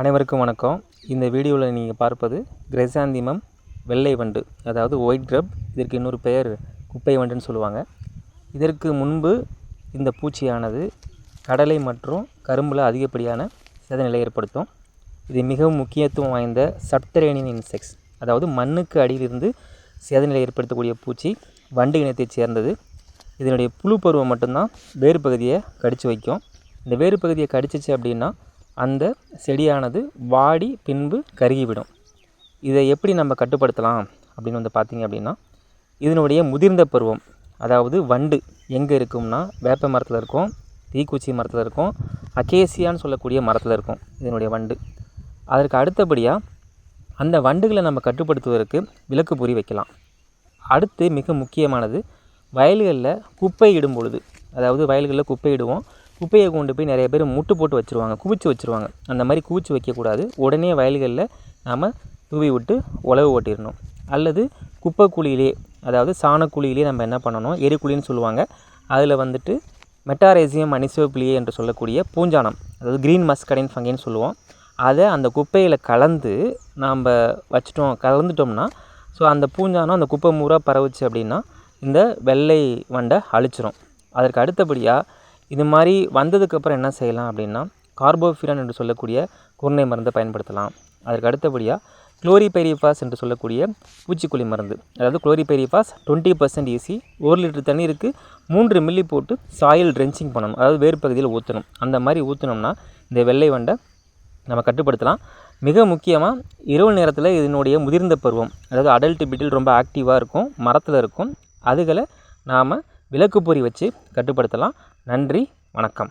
அனைவருக்கும் வணக்கம். இந்த வீடியோவில் நீங்கள் பார்ப்பது கிரெசாந்திமம் வெள்ளை வண்டு அதாவது ஒயிட் கிரப் இதற்கு இன்னொரு பெயர் குப்பை வண்டுன்னு சொல்லுவாங்க. இதற்கு முன்பு இந்த பூச்சியானது கடலை மற்றும் கரும்பில் அதிகப்படியான சேதநிலை ஏற்படுத்தும். இது மிகவும் முக்கியத்துவம் வாய்ந்த சப்தரேனியன் இன்செக்ட்ஸ் அதாவது மண்ணுக்கு அடியிலிருந்து சேதநிலை ஏற்படுத்தக்கூடிய பூச்சி வண்டு இனத்தைச் சேர்ந்தது. இதனுடைய புழு பருவம் மட்டும்தான் வேறு பகுதியை கடித்து வைக்கும். இந்த வேறு பகுதியை கடிச்சிச்சு அப்படின்னா அந்த செடியானது வாடி பின்பு கருகிவிடும். இதை எப்படி நம்ம கட்டுப்படுத்தலாம் அப்படின்னு வந்து பார்த்திங்க அப்படின்னா இதனுடைய முதிர்ந்த பருவம் அதாவது வண்டு எங்கே இருக்கும்னா வேப்ப மரத்தில் இருக்கும் தீக்குச்சி மரத்தில் இருக்கும் அகேசியான்னு சொல்லக்கூடிய மரத்தில் இருக்கும் இதனுடைய வண்டு. அதற்கு அடுத்தபடியாக அந்த வண்டுகளை நம்ம கட்டுப்படுத்துவதற்கு விளக்கு பொறி வைக்கலாம். அடுத்து மிக முக்கியமானது வயல்களில் குப்பை இடும் பொழுது அதாவது வயல்களில் குப்பை இடுவோம் குப்பையை கொண்டு போய் நிறைய பேர் முட்டு போட்டு வச்சுருவாங்க குவிச்சு வச்சுருவாங்க. அந்த மாதிரி குவிச்சு வைக்கக்கூடாது. உடனே வயல்களில் நாம் தூவி விட்டு உழவு ஓட்டிடணும். அல்லது குப்பை குழியிலே அதாவது சாணக்குழியிலே நம்ம என்ன பண்ணணும்? எரிக்குழின்னு சொல்லுவாங்க. அதில் வந்துட்டு மெட்டாரேசியம் அனிசோபிளியே என்று சொல்லக்கூடிய பூஞ்சானம் அதாவது க்ரீன் மஸ்கடைன் ஃபங்கின்னு சொல்லுவோம். அதை அந்த குப்பையில் கலந்து நாம் வச்சிட்டோம் கலந்துட்டோம்னா ஸோ அந்த பூஞ்சானம் அந்த குப்பை மூறாக பரவுச்சு அப்படின்னா இந்த வெள்ளை வண்டை அழிச்சிரும். அதற்கு அடுத்தபடியாக இது மாதிரி வந்ததுக்கப்புறம் என்ன செய்யலாம் அப்படின்னா கார்போஃபிரான் என்று சொல்லக்கூடிய குருணை மருந்தை பயன்படுத்தலாம். அதற்கு அடுத்தபடியாக குளோரிபெரிஃபாஸ் என்று சொல்லக்கூடிய பூச்சிக்கொல்லி மருந்து. அதாவது குளோரிபெரிஃபாஸ் டுவெண்ட்டி பர்சன்ட் ஈஸி ஒரு லிட்டர் தண்ணீருக்கு மூன்று மில்லி போட்டு சாயில் ட்ரென்ச்சிங் பண்ணணும். அதாவது வேறு பகுதியில் ஊற்றணும் அந்த மாதிரி ஊற்றினோம்னா இந்த வெள்ளை வண்டை நம்ம கட்டுப்படுத்தலாம். மிக முக்கியமாக இரவு நேரத்தில் இதனுடைய முதிர்ந்த பருவம் அதாவது அடல்ட் பிட்டில் ரொம்ப ஆக்டிவாக இருக்கும் மரத்தில் இருக்கும் அதுகளை நாம் விளக்கு பொறி வச்சு கட்டுப்படுத்தலாம். நன்றி வணக்கம்.